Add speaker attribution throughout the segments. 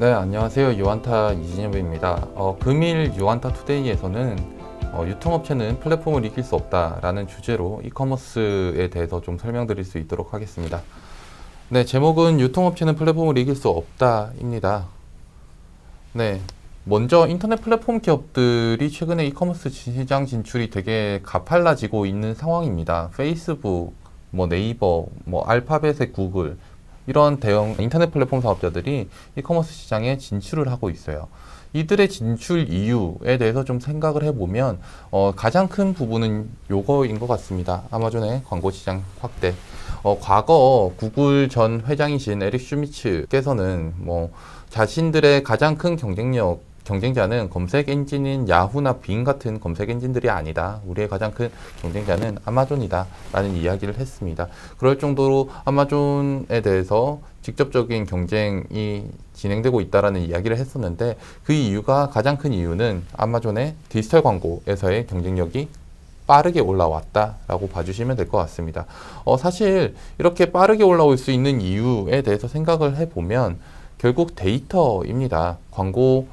Speaker 1: 네, 안녕하세요. 유한타 이진엽입니다. 어, 금일 유한타 투데이에서는 어, 유통업체는 플랫폼을 이길 수 없다라는 주제로 이커머스에 대해서 좀 설명드릴 수 있도록 하겠습니다. 네, 제목은 유통업체는 플랫폼을 이길 수 없다입니다. 네, 먼저 인터넷 플랫폼 기업들이 최근에 이커머스 시장 진출이 되게 가팔라지고 있는 상황입니다. 페이스북, 뭐 네이버, 뭐 알파벳의 구글, 이런 대형 인터넷 플랫폼 사업자들이 이커머스 시장에 진출을 하고 있어요. 이들의 진출 이유에 대해서 좀 생각을 해보면 어, 가장 큰 부분은 요거인 것 같습니다. 아마존의 광고 시장 확대. 어, 과거 구글 전 회장이신 에릭 슈미츠께서는 뭐 자신들의 가장 큰 경쟁력 경쟁자는 검색 엔진인 야후나 빙 같은 검색 엔진들이 아니다. 우리의 가장 큰 경쟁자는 아마존이다. 라는 이야기를 했습니다. 그럴 정도로 아마존에 대해서 직접적인 경쟁이 진행되고 있다라는 이야기를 했었는데 그 이유가 가장 큰 이유는 아마존의 디지털 광고에서의 경쟁력이 빠르게 올라왔다라고 봐주시면 될 것 같습니다. 어, 사실 이렇게 빠르게 올라올 수 있는 이유에 대해서 생각을 해보면 결국 데이터입니다. 광고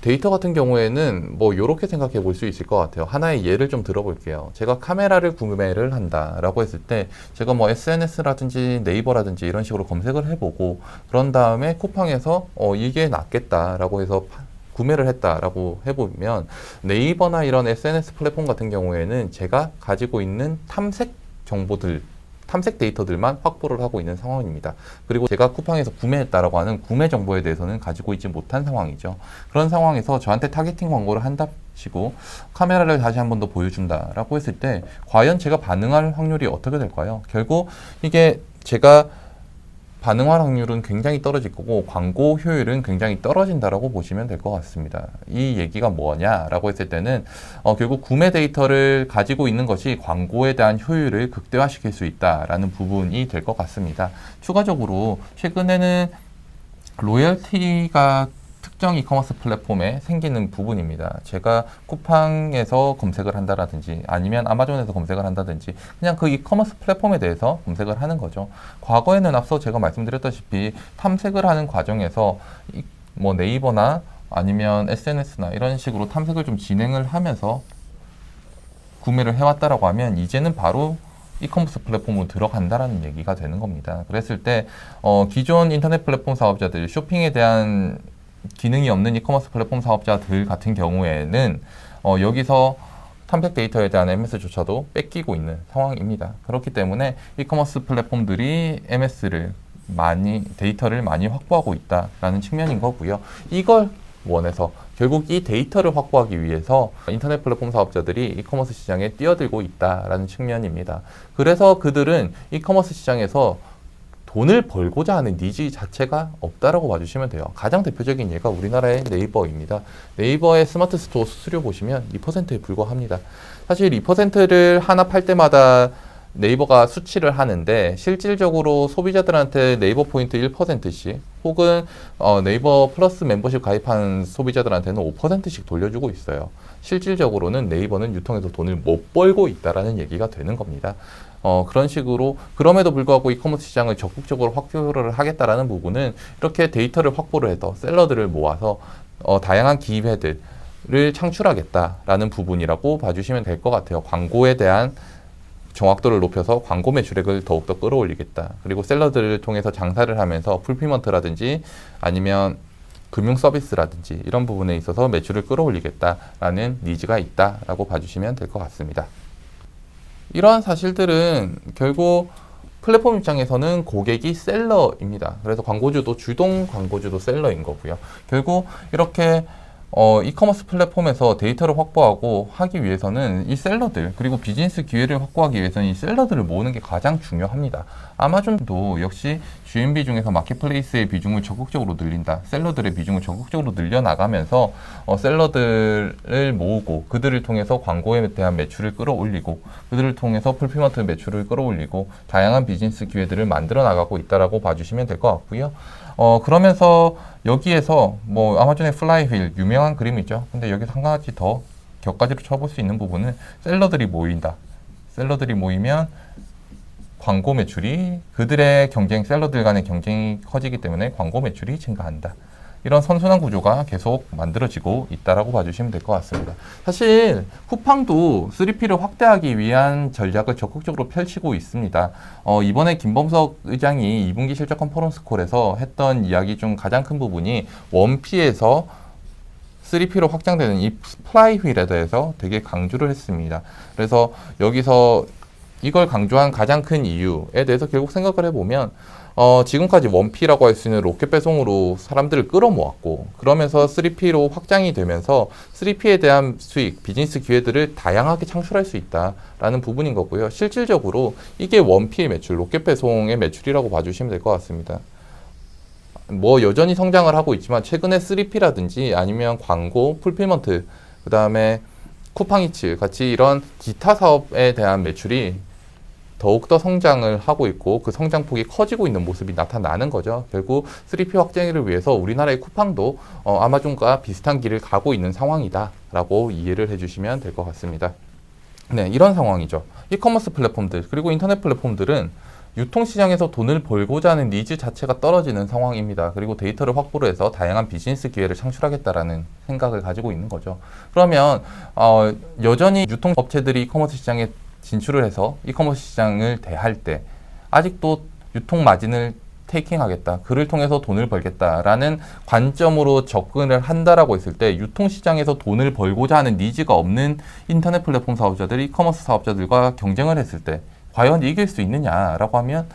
Speaker 1: 데이터 같은 경우에는 뭐 이렇게 생각해 볼 수 있을 것 같아요. 하나의 예를 좀 들어볼게요. 제가 카메라를 구매를 한다라고 했을 때 제가 뭐 SNS라든지 네이버라든지 이런 식으로 검색을 해보고 그런 다음에 쿠팡에서 어 이게 낫겠다라고 해서 구매를 했다라고 해보면 네이버나 이런 SNS 플랫폼 같은 경우에는 제가 가지고 있는 탐색 정보들 탐색 데이터들만 확보를 하고 있는 상황입니다. 그리고 제가 쿠팡에서 구매했다라고 하는 구매 정보에 대해서는 가지고 있지 못한 상황이죠. 그런 상황에서 저한테 타겟팅 광고를 한답시고 카메라를 다시 한 번 더 보여준다라고 했을 때 과연 제가 반응할 확률이 어떻게 될까요? 결국 이게 제가 반응할 확률은 굉장히 떨어질 거고 광고 효율은 굉장히 떨어진다라고 보시면 될 것 같습니다. 이 얘기가 뭐냐라고 했을 때는 어, 결국 구매 데이터를 가지고 있는 것이 광고에 대한 효율을 극대화시킬 수 있다라는 부분이 될 것 같습니다. 추가적으로 최근에는 로열티가 특정 이커머스 플랫폼에 생기는 부분입니다. 제가 쿠팡에서 검색을 한다라든지 아니면 아마존에서 검색을 한다든지 그냥 그 이커머스 플랫폼에 대해서 검색을 하는 거죠. 과거에는 앞서 제가 말씀드렸다시피 탐색을 하는 과정에서 뭐 네이버나 아니면 SNS나 이런 식으로 탐색을 좀 진행을 하면서 구매를 해왔다라고 하면 이제는 바로 이커머스 플랫폼으로 들어간다라는 얘기가 되는 겁니다. 그랬을 때 어, 기존 인터넷 플랫폼 사업자들 쇼핑에 대한 기능이 없는 이커머스 플랫폼 사업자들 같은 경우에는 어, 여기서 탐색 데이터에 대한 MS조차도 뺏기고 있는 상황입니다. 그렇기 때문에 이커머스 플랫폼들이 MS를 많이 데이터를 많이 확보하고 있다라는 측면인 거고요. 이걸 원해서 결국 이 데이터를 확보하기 위해서 인터넷 플랫폼 사업자들이 이커머스 시장에 뛰어들고 있다라는 측면입니다. 그래서 그들은 이커머스 시장에서 돈을 벌고자 하는 니즈 자체가 없다라고 봐주시면 돼요. 가장 대표적인 예가 우리나라의 네이버입니다. 네이버의 스마트 스토어 수수료 보시면 2%에 불과합니다. 사실 2%를 하나 팔 때마다 네이버가 수치를 하는데 실질적으로 소비자들한테 네이버 포인트 1%씩 혹은 어, 네이버 플러스 멤버십 가입한 소비자들한테는 5%씩 돌려주고 있어요. 실질적으로는 네이버는 유통에서 돈을 못 벌고 있다라는 얘기가 되는 겁니다. 어, 그런 식으로 그럼에도 불구하고 이커머스 시장을 적극적으로 확대를 하겠다라는 부분은 이렇게 데이터를 확보를 해서 셀러들을 모아서 어, 다양한 기회들을 창출하겠다라는 부분이라고 봐주시면 될 것 같아요. 광고에 대한 정확도를 높여서 광고 매출액을 더욱더 끌어올리겠다. 그리고 셀러들을 통해서 장사를 하면서 풀피먼트라든지 아니면 금융 서비스라든지 이런 부분에 있어서 매출을 끌어올리겠다라는 니즈가 있다라고 봐주시면 될 것 같습니다. 이러한 사실들은 결국 플랫폼 입장에서는 고객이 셀러입니다. 그래서 광고주도 주동 광고주도 셀러인 거고요. 결국 이렇게 어, 이커머스 플랫폼에서 데이터를 확보하고 하기 위해서는 이 셀러들 그리고 비즈니스 기회를 확보하기 위해서는 이 셀러들을 모으는 게 가장 중요합니다. 아마존도 역시 GMB 중에서 마켓플레이스의 비중을 적극적으로 늘린다. 셀러들의 비중을 적극적으로 늘려나가면서 어, 셀러들을 모으고 그들을 통해서 광고에 대한 매출을 끌어올리고 그들을 통해서 풀피먼트 매출을 끌어올리고 다양한 비즈니스 기회들을 만들어 나가고 있다라고 봐주시면 될 것 같고요. 어, 그러면서 여기에서 뭐 아마존의 플라이휠 유명한 그림이죠. 근데 여기서 한 가지 더 격가지로 쳐볼 수 있는 부분은 셀러들이 모인다. 셀러들이 모이면 광고 매출이 그들의 경쟁 셀러들 간의 경쟁이 커지기 때문에 광고 매출이 증가한다. 이런 선순환 구조가 계속 만들어지고 있다라고 봐주시면 될 것 같습니다. 사실 쿠팡도 3P를 확대하기 위한 전략을 적극적으로 펼치고 있습니다. 어, 이번에 김범석 의장이 2분기 실적 컨퍼런스 콜에서 했던 이야기 중 가장 큰 부분이 원피에서 3P로 확장되는 이 플라이휠에 대해서 되게 강조를 했습니다. 그래서 여기서 이걸 강조한 가장 큰 이유에 대해서 결국 생각을 해보면 어, 지금까지 원피라고 할 수 있는 로켓 배송으로 사람들을 끌어모았고 그러면서 3P로 확장이 되면서 3P에 대한 수익, 비즈니스 기회들을 다양하게 창출할 수 있다라는 부분인 거고요. 실질적으로 이게 원피의 매출, 로켓 배송의 매출이라고 봐주시면 될 것 같습니다. 뭐 여전히 성장을 하고 있지만 최근에 3P라든지 아니면 광고, 풀필먼트, 그 다음에 쿠팡이츠 같이 이런 기타 사업에 대한 매출이 더욱더 성장을 하고 있고 그 성장폭이 커지고 있는 모습이 나타나는 거죠. 결국 3P 확장을 위해서 우리나라의 쿠팡도 어, 아마존과 비슷한 길을 가고 있는 상황이다라고 이해를 해주시면 될 것 같습니다. 네, 이런 상황이죠. 이커머스 플랫폼들 그리고 인터넷 플랫폼들은 유통시장에서 돈을 벌고자 하는 니즈 자체가 떨어지는 상황입니다. 그리고 데이터를 확보를 해서 다양한 비즈니스 기회를 창출하겠다라는 생각을 가지고 있는 거죠. 그러면 어, 여전히 유통업체들이 이커머스 시장에 진출을 해서 이커머스 시장을 대할 때 아직도 유통 마진을 테이킹하겠다. 그를 통해서 돈을 벌겠다라는 관점으로 접근을 한다라고 했을 때 유통 시장에서 돈을 벌고자 하는 니즈가 없는 인터넷 플랫폼 사업자들이 이커머스 사업자들과 경쟁을 했을 때 과연 이길 수 있느냐라고 하면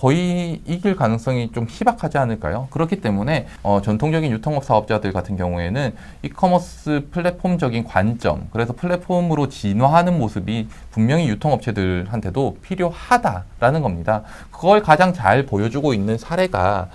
Speaker 1: 거의 이길 가능성이 좀 희박하지 않을까요? 그렇기 때문에 어, 전통적인 유통업 사업자들 같은 경우에는 이커머스 플랫폼적인 관점, 그래서 플랫폼으로 진화하는 모습이 분명히 유통업체들한테도 필요하다라는 겁니다. 그걸 가장 잘 보여주고 있는 사례가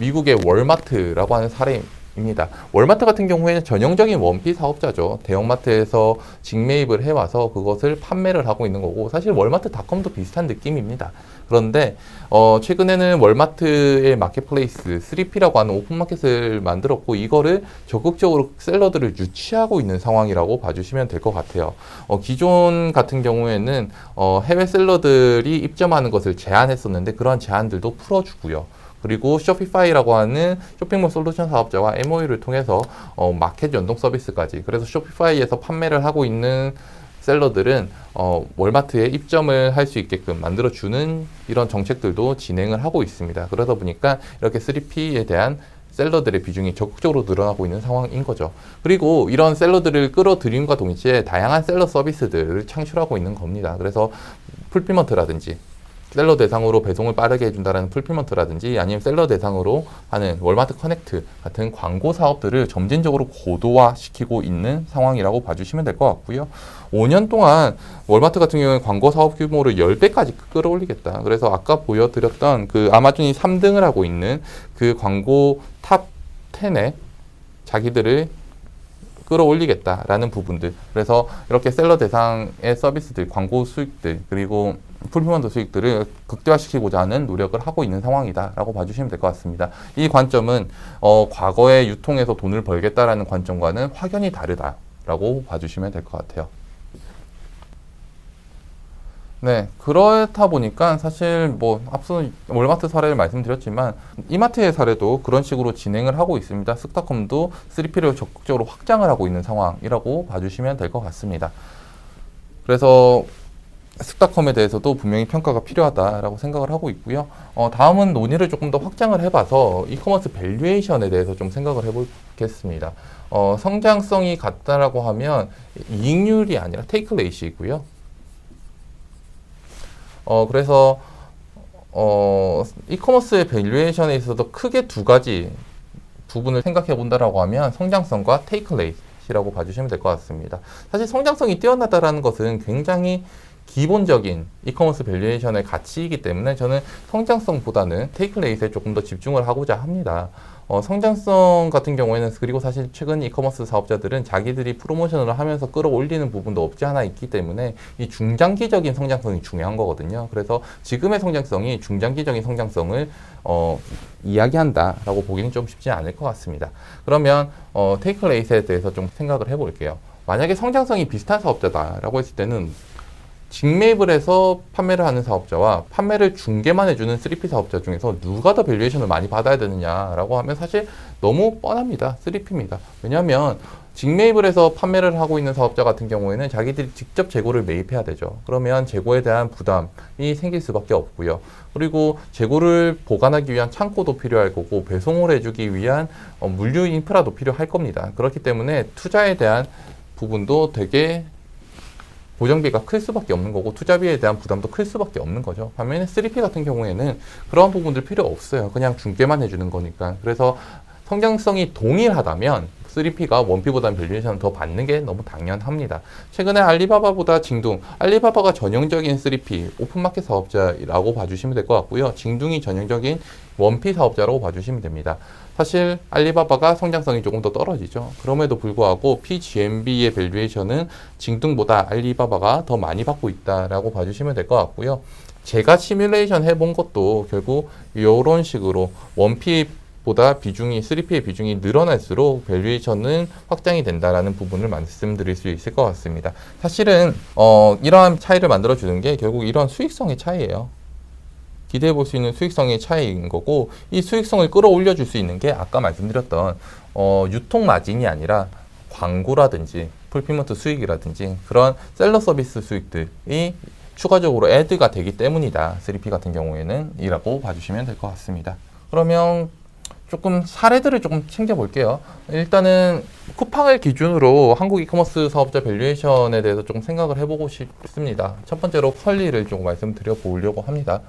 Speaker 1: 미국의 월마트라고 하는 사례 입니다. 월마트 같은 경우에는 전형적인 원피 사업자죠. 대형마트에서 직매입을 해와서 그것을 판매를 하고 있는 거고 사실 월마트닷컴도 비슷한 느낌입니다. 그런데 어, 최근에는 월마트의 마켓플레이스 3P라고 하는 오픈마켓을 만들었고 이거를 적극적으로 셀러들을 유치하고 있는 상황이라고 봐주시면 될 것 같아요. 어, 기존 같은 경우에는 어, 해외 셀러들이 입점하는 것을 제한했었는데 그러한 제한들도 풀어주고요. 그리고 쇼피파이라고 하는 쇼핑몰 솔루션 사업자와 MOU를 통해서 어, 마켓 연동 서비스까지 그래서 쇼피파이에서 판매를 하고 있는 셀러들은 어, 월마트에 입점을 할 수 있게끔 만들어주는 이런 정책들도 진행을 하고 있습니다. 그러다 보니까 이렇게 3P에 대한 셀러들의 비중이 적극적으로 늘어나고 있는 상황인 거죠. 그리고 이런 셀러들을 끌어들임과 동시에 다양한 셀러 서비스들을 창출하고 있는 겁니다. 그래서 풀피먼트라든지 셀러 대상으로 배송을 빠르게 해준다는 풀필먼트라든지 아니면 셀러 대상으로 하는 월마트 커넥트 같은 광고 사업들을 점진적으로 고도화시키고 있는 상황이라고 봐주시면 될 것 같고요. 5년 동안 월마트 같은 경우에 광고 사업 규모를 10배까지 끌어올리겠다. 그래서 아까 보여드렸던 그 아마존이 3등을 하고 있는 그 광고 탑 10에 자기들을 끌어올리겠다라는 부분들. 그래서 이렇게 셀러 대상의 서비스들, 광고 수익들, 그리고 풀피먼트 수익들을 극대화시키고자 하는 노력을 하고 있는 상황이다라고 봐주시면 될 것 같습니다. 이 관점은 어, 과거의 유통에서 돈을 벌겠다라는 관점과는 확연히 다르다라고 봐주시면 될 것 같아요. 네, 그렇다 보니까 사실 뭐 앞서 월마트 사례를 말씀드렸지만 이마트의 사례도 그런 식으로 진행을 하고 있습니다. 스타컴도 3P를 적극적으로 확장을 하고 있는 상황이라고 봐주시면 될 것 같습니다. 그래서 스타컴에 대해서도 분명히 평가가 필요하다라고 생각을 하고 있고요. 어, 다음은 논의를 조금 더 확장을 해봐서 이커머스 밸류에이션에 대해서 좀 생각을 해보겠습니다. 어, 성장성이 같다라고 하면 이익률이 아니라 테이크 레이시이고요. 어, 그래서 어, 이커머스의 밸류에이션에 있어서 크게 두 가지 부분을 생각해 본다라고 하면 성장성과 테이크 레이시라고 봐주시면 될 것 같습니다. 사실 성장성이 뛰어나다라는 것은 굉장히 기본적인 이커머스 밸류에이션의 가치이기 때문에 저는 성장성보다는 테이크 레이트에 조금 더 집중을 하고자 합니다. 어, 성장성 같은 경우에는 그리고 사실 최근 이커머스 사업자들은 자기들이 프로모션을 하면서 끌어올리는 부분도 없지 않아 있기 때문에 이 중장기적인 성장성이 중요한 거거든요. 그래서 지금의 성장성이 중장기적인 성장성을 어, 이야기한다라고 보기는 좀 쉽지 않을 것 같습니다. 그러면 어, 테이크 레이스에 대해서 좀 생각을 해볼게요. 만약에 성장성이 비슷한 사업자다라고 했을 때는 직매입을 해서 판매를 하는 사업자와 판매를 중개만 해주는 3P 사업자 중에서 누가 더 밸류에이션을 많이 받아야 되느냐라고 하면 사실 너무 뻔합니다. 3P입니다. 왜냐하면 직매입을 해서 판매를 하고 있는 사업자 같은 경우에는 자기들이 직접 재고를 매입해야 되죠. 그러면 재고에 대한 부담이 생길 수밖에 없고요. 그리고 재고를 보관하기 위한 창고도 필요할 거고 배송을 해주기 위한 어, 물류 인프라도 필요할 겁니다. 그렇기 때문에 투자에 대한 부분도 되게 고정비가 클 수밖에 없는 거고 투자비에 대한 부담도 클 수밖에 없는 거죠. 반면에 3P 같은 경우에는 그런 부분들 필요 없어요. 그냥 중개만 해주는 거니까. 그래서 성장성이 동일하다면 3P가 1P보다는 밸류에이션을 더 받는 게 너무 당연합니다. 최근에 알리바바보다 징둥, 알리바바가 전형적인 3P 오픈마켓 사업자라고 봐주시면 될 것 같고요. 징둥이 전형적인 1P 사업자라고 봐주시면 됩니다. 사실 알리바바가 성장성이 조금 더 떨어지죠. 그럼에도 불구하고 PGMB의 밸류에이션은 징둥보다 알리바바가 더 많이 받고 있다라고 봐주시면 될 것 같고요. 제가 시뮬레이션 해본 것도 결국 이런 식으로 원피 보다 비중이 3P의 비중이 늘어날수록 밸류에이션은 확장이 된다라는 부분을 말씀드릴 수 있을 것 같습니다. 사실은 어, 이러한 차이를 만들어 주는 게 결국 이런 수익성의 차이예요. 기대해 볼 수 있는 수익성의 차이인 거고 이 수익성을 끌어올려 줄 수 있는 게 아까 말씀드렸던 어, 유통 마진이 아니라 광고라든지 풀피먼트 수익이라든지 그런 셀러 서비스 수익들이 추가적으로 애드가 되기 때문이다. 3P 같은 경우에는 이라고 봐주시면 될 것 같습니다. 그러면 조금 사례들을 조금 챙겨볼게요. 일단은 쿠팡을 기준으로 한국 이커머스 사업자 밸류에이션에 대해서 조금 생각을 해보고 싶습니다. 첫 번째로 퀄리를 조금 말씀드려 보려고 합니다.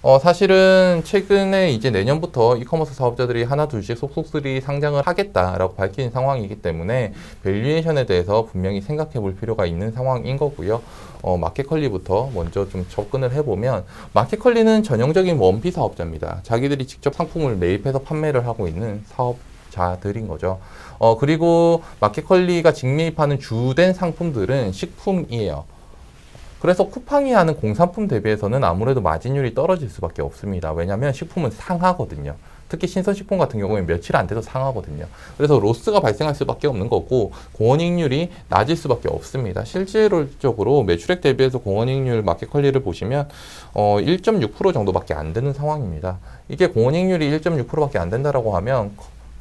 Speaker 1: 어, 사실은 최근에 이제 내년부터 이커머스 사업자들이 하나 둘씩 속속들이 상장을 하겠다라고 밝힌 상황이기 때문에 밸류에이션에 대해서 분명히 생각해 볼 필요가 있는 상황인 거고요. 어, 마켓컬리부터 먼저 좀 접근을 해보면 마켓컬리는 전형적인 원피 사업자입니다. 자기들이 직접 상품을 매입해서 판매를 하고 있는 사업자들인 거죠. 어, 그리고 마켓컬리가 직매입하는 주된 상품들은 식품이에요. 그래서 쿠팡이 하는 공산품 대비해서는 아무래도 마진율이 떨어질 수밖에 없습니다. 왜냐하면 식품은 상하거든요. 특히 신선식품 같은 경우에 며칠 안 돼도 상하거든요. 그래서 로스가 발생할 수밖에 없는 거고 공원이익률이 낮을 수밖에 없습니다. 실질적으로 매출액 대비해서 공원이익률 마켓 컬리를 보시면 어, 1.6% 정도밖에 안 되는 상황입니다. 이게 공원이익률이 1.6%밖에 안 된다라고 하면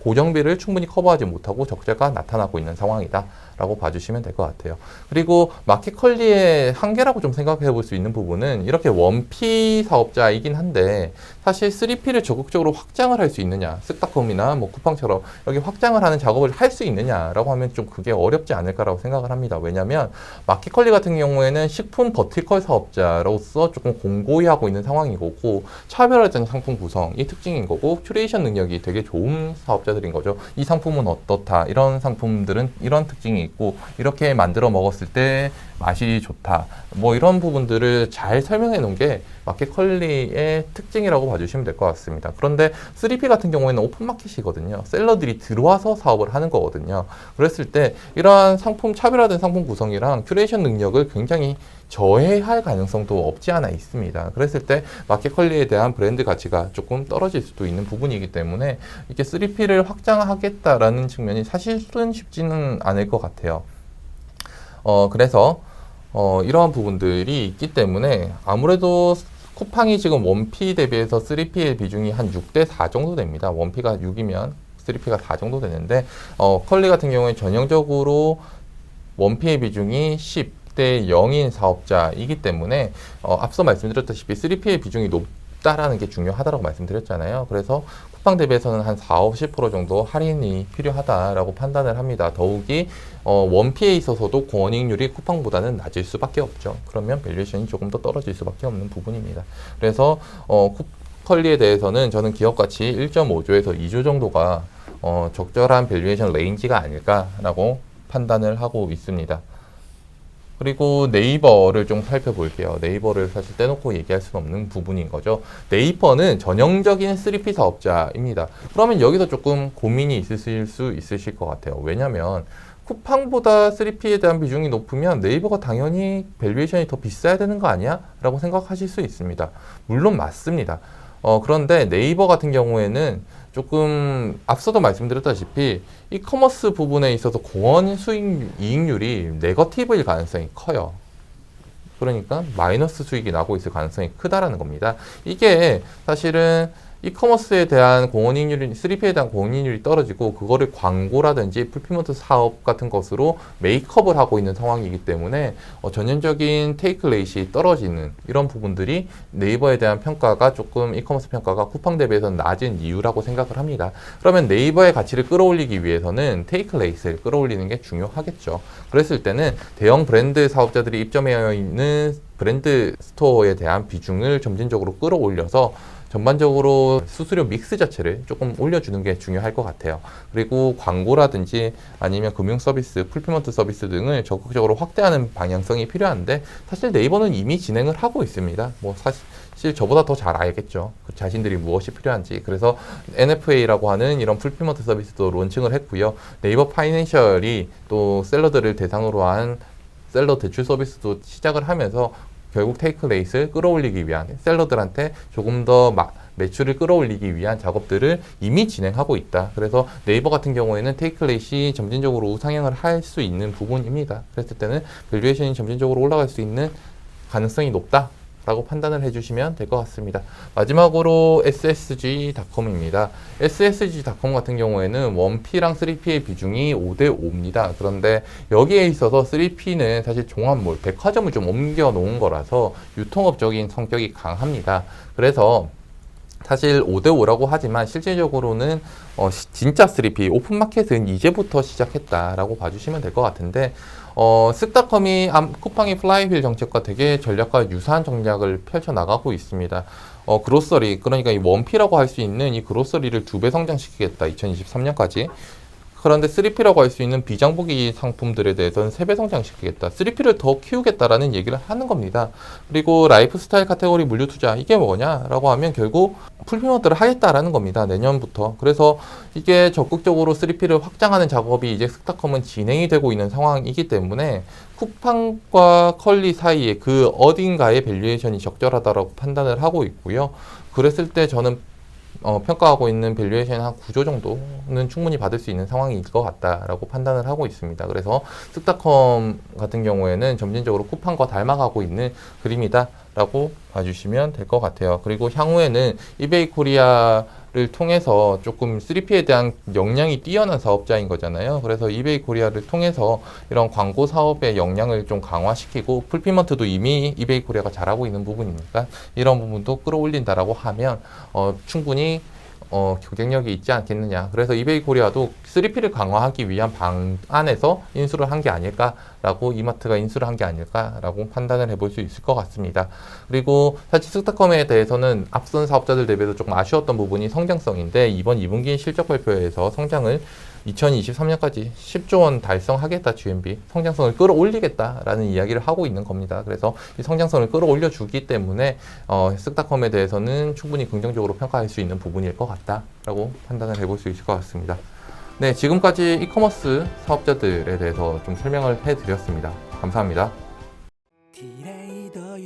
Speaker 1: 고정비를 충분히 커버하지 못하고 적자가 나타나고 있는 상황이다. 라고 봐주시면 될 것 같아요. 그리고 마켓컬리의 한계라고 좀 생각해 볼 수 있는 부분은 이렇게 원피 사업자이긴 한데 사실 3P를 적극적으로 확장을 할 수 있느냐 쓱닷컴이나 뭐 쿠팡처럼 여기 확장을 하는 작업을 할 수 있느냐라고 하면 좀 그게 어렵지 않을까라고 생각을 합니다. 왜냐하면 마켓컬리 같은 경우에는 식품 버티컬 사업자로서 조금 공고히 하고 있는 상황인 거고 차별화된 상품 구성이 특징인 거고 큐레이션 능력이 되게 좋은 사업자들인 거죠. 이 상품은 어떻다 이런 상품들은 이런 특징이 있고 이렇게 만들어 먹었을 때 맛이 좋다. 뭐 이런 부분들을 잘 설명해 놓은 게 마켓컬리의 특징이라고 봐주시면 될 것 같습니다. 그런데 3P 같은 경우에는 오픈마켓이거든요. 셀러들이 들어와서 사업을 하는 거거든요. 그랬을 때 이러한 상품 차별화된 상품 구성이랑 큐레이션 능력을 굉장히 저해할 가능성도 없지 않아 있습니다. 그랬을 때 마켓컬리에 대한 브랜드 가치가 조금 떨어질 수도 있는 부분이기 때문에 이렇게 3P를 확장하겠다라는 측면이 사실은 쉽지는 않을 것 같아요. 어, 그래서 어, 이러한 부분들이 있기 때문에 아무래도 쿠팡이 지금 원피 대비해서 3P의 비중이 한 6대 4 정도 됩니다. 원피가 6이면 3P가 4 정도 되는데 어, 컬리 같은 경우에 전형적으로 원피의 비중이 10대 0인 사업자이기 때문에 어, 앞서 말씀드렸다시피 3P의 비중이 높 다라는 게 중요하다고 말씀드렸잖아요. 그래서 쿠팡 대비해서는 한 4, 50% 정도 할인이 필요하다라고 판단을 합니다. 더욱이 어, 원피에 있어서도 권익률이 쿠팡보다는 낮을 수밖에 없죠. 그러면 밸류에이션이 조금 더 떨어질 수밖에 없는 부분입니다. 그래서 어, 쿠컬리에 대해서는 저는 기업 가치 1.5조에서 2조 정도가 어, 적절한 밸류에이션 레인지가 아닐까라고 판단을 하고 있습니다. 그리고 네이버를 좀 살펴볼게요. 네이버를 사실 떼놓고 얘기할 수는 없는 부분인 거죠. 네이버는 전형적인 3P 사업자입니다. 그러면 여기서 조금 고민이 있으실 수 있으실 것 같아요. 왜냐면 쿠팡보다 3P에 대한 비중이 높으면 네이버가 당연히 밸류에이션이 더 비싸야 되는 거 아니야? 라고 생각하실 수 있습니다. 물론 맞습니다. 어, 그런데 네이버 같은 경우에는 조금 앞서도 말씀드렸다시피 이 커머스 부분에 있어서 공원 수익 이익률이 네거티브일 가능성이 커요. 그러니까 마이너스 수익이 나고 있을 가능성이 크다라는 겁니다. 이게 사실은 이커머스에 대한 공헌이익률이 3P에 대한 공헌이익률이 떨어지고 그거를 광고라든지 풀피먼트 사업 같은 것으로 메이크업을 하고 있는 상황이기 때문에 어, 전형적인 테이크 레이시 떨어지는 이런 부분들이 네이버에 대한 평가가 조금 이커머스 평가가 쿠팡 대비해서 낮은 이유라고 생각을 합니다. 그러면 네이버의 가치를 끌어올리기 위해서는 테이크 레이스를 끌어올리는 게 중요하겠죠. 그랬을 때는 대형 브랜드 사업자들이 입점해 있는 브랜드 스토어에 대한 비중을 점진적으로 끌어올려서 전반적으로 수수료 믹스 자체를 조금 올려주는 게 중요할 것 같아요. 그리고 광고라든지 아니면 금융 서비스, 풀피먼트 서비스 등을 적극적으로 확대하는 방향성이 필요한데 사실 네이버는 이미 진행을 하고 있습니다. 뭐 사실 저보다 더 잘 알겠죠. 그 자신들이 무엇이 필요한지. 그래서 NFA라고 하는 이런 풀피먼트 서비스도 론칭을 했고요. 네이버 파이낸셜이 또 셀러들을 대상으로 한 셀러 대출 서비스도 시작을 하면서 결국 테이크 레이스를 끌어올리기 위한 셀러들한테 조금 더 마- 매출을 끌어올리기 위한 작업들을 이미 진행하고 있다. 그래서 네이버 같은 경우에는 테이크 레이시 점진적으로 우상향을 할 수 있는 부분입니다. 그랬을 때는 밸류에이션이 점진적으로 올라갈 수 있는 가능성이 높다. 라고 판단을 해주시면 될 것 같습니다. 마지막으로 SSG.com입니다. SSG.com 같은 경우에는 1P랑 3P의 비중이 5대 5입니다. 그런데 여기에 있어서 3P는 사실 종합몰, 백화점을 좀 옮겨 놓은 거라서 유통업적인 성격이 강합니다. 그래서 사실 5대5라고 하지만 실질적으로는 어, 시- 진짜 3P 오픈마켓은 이제부터 시작했다라고 봐주시면 될 것 같은데 어, 암- 쿠팡의 플라이휠 정책과 되게 전략과 유사한 전략을 펼쳐 나가고 있습니다. 어, 그로서리 그러니까 이 원피라고 할 수 있는 이 그로서리를 두 배 성장시키겠다 2023년까지. 그런데 3P라고 할 수 있는 비장보기 상품들에 대해서는 3배 성장시키겠다. 3P를 더 키우겠다라는 얘기를 하는 겁니다. 그리고 라이프 스타일 카테고리 물류 투자 이게 뭐냐라고 하면 결국 풀피먼트를 하겠다라는 겁니다. 내년부터. 그래서 이게 적극적으로 3P를 확장하는 작업이 이제 스타컴은 진행이 되고 있는 상황이기 때문에 쿠팡과 컬리 사이에 그 어딘가의 밸류에이션이 적절하다라고 판단을 하고 있고요. 그랬을 때 저는 어, 평가하고 있는 밸류에이션 한 9조 정도는 충분히 받을 수 있는 상황일 것 같다라고 판단을 하고 있습니다. 그래서 쓱닷컴 같은 경우에는 점진적으로 쿠팡과 닮아가고 있는 그림이다라고 봐주시면 될 것 같아요. 그리고 향후에는 이베이 코리아 를 통해서 조금 3P에 대한 역량이 뛰어난 사업자인 거잖아요. 그래서 이베이 코리아를 통해서 이런 광고 사업의 역량을 좀 강화시키고 풀피먼트도 이미 이베이 코리아가 잘하고 있는 부분이니까 이런 부분도 끌어올린다라고 하면 어, 충분히 어, 경쟁력이 있지 않겠느냐. 그래서 이베이 코리아도 3P를 강화하기 위한 방안에서 인수를 한 게 아닐까라고 이마트가 인수를 한 게 아닐까라고 판단을 해볼 수 있을 것 같습니다. 그리고 사실 스타컴에 대해서는 앞선 사업자들 대비해서 조금 아쉬웠던 부분이 성장성인데 이번 2분기 실적 발표에서 성장을 2023년까지 10조 원 달성하겠다 GMB 성장성을 끌어올리겠다라는 이야기를 하고 있는 겁니다. 그래서 이 성장성을 끌어올려 주기 때문에 어, 스타컴에 대해서는 충분히 긍정적으로 평가할 수 있는 부분일 것 같다라고 판단을 해볼 수 있을 것 같습니다. 네, 지금까지 이커머스 사업자들에 대해서 좀 설명을 해드렸습니다. 감사합니다.
Speaker 2: 티레이더